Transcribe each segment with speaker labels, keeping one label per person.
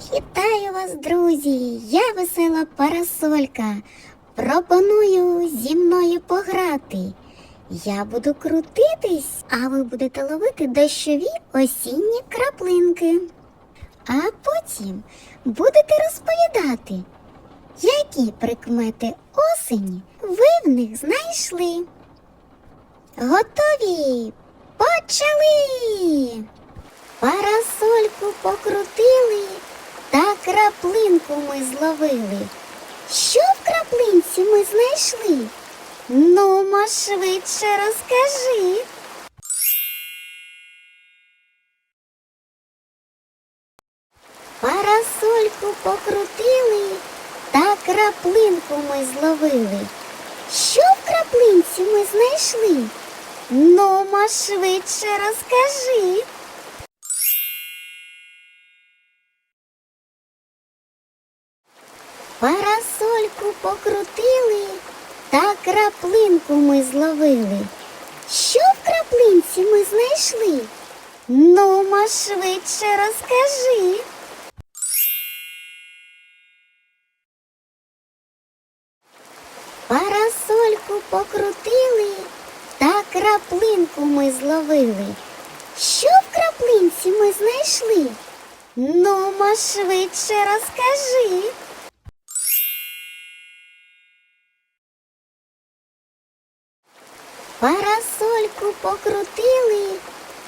Speaker 1: Вітаю вас, друзі! Я весела парасолька. Пропоную зі мною пограти. Я буду крутитись, а ви будете ловити дощові осінні краплинки. А потім будете розповідати, які прикмети осені ви в них знайшли. Готові? Почали! Парасольку покрутили, краплинку ми зловили. Що в краплинці ми знайшли? Ну, ма швидше розкажи. Парасольку покрутили, та краплинку ми зловили. Що в краплинці ми знайшли? Ну, ма швидше розкажи. Парасольку покрутили, та краплинку ми зловили. Що в краплинці ми знайшли? Ну, ма швидше розкажи. Парасольку покрутили, та краплинку ми зловили. Що в краплинці ми знайшли? Ну, ма швидше розкажи. Парасольку покрутили,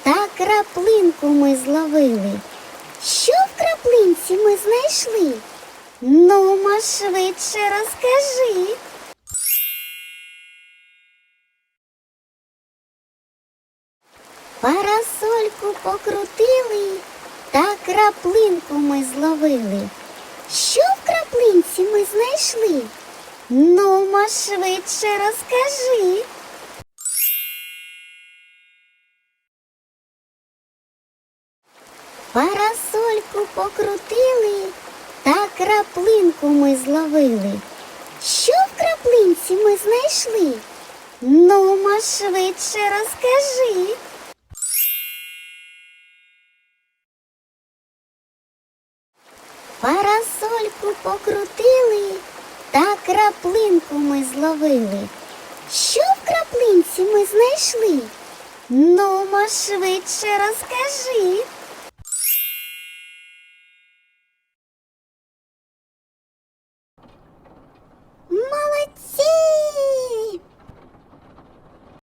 Speaker 1: та краплинку ми зловили. Що в краплинці ми знайшли? Ну, ма швидше розкажи. Парасольку покрутили, та краплинку ми зловили. Що в краплинці ми знайшли? Ну, ма швидше розкажи. Парасольку покрутили, та краплинку ми зловили. Що в краплинці ми знайшли? Ну, ма швидше розкажи. Парасольку покрутили, та краплинку ми зловили. Що в краплинці ми знайшли? Ну, ма швидше розкажи. Ma!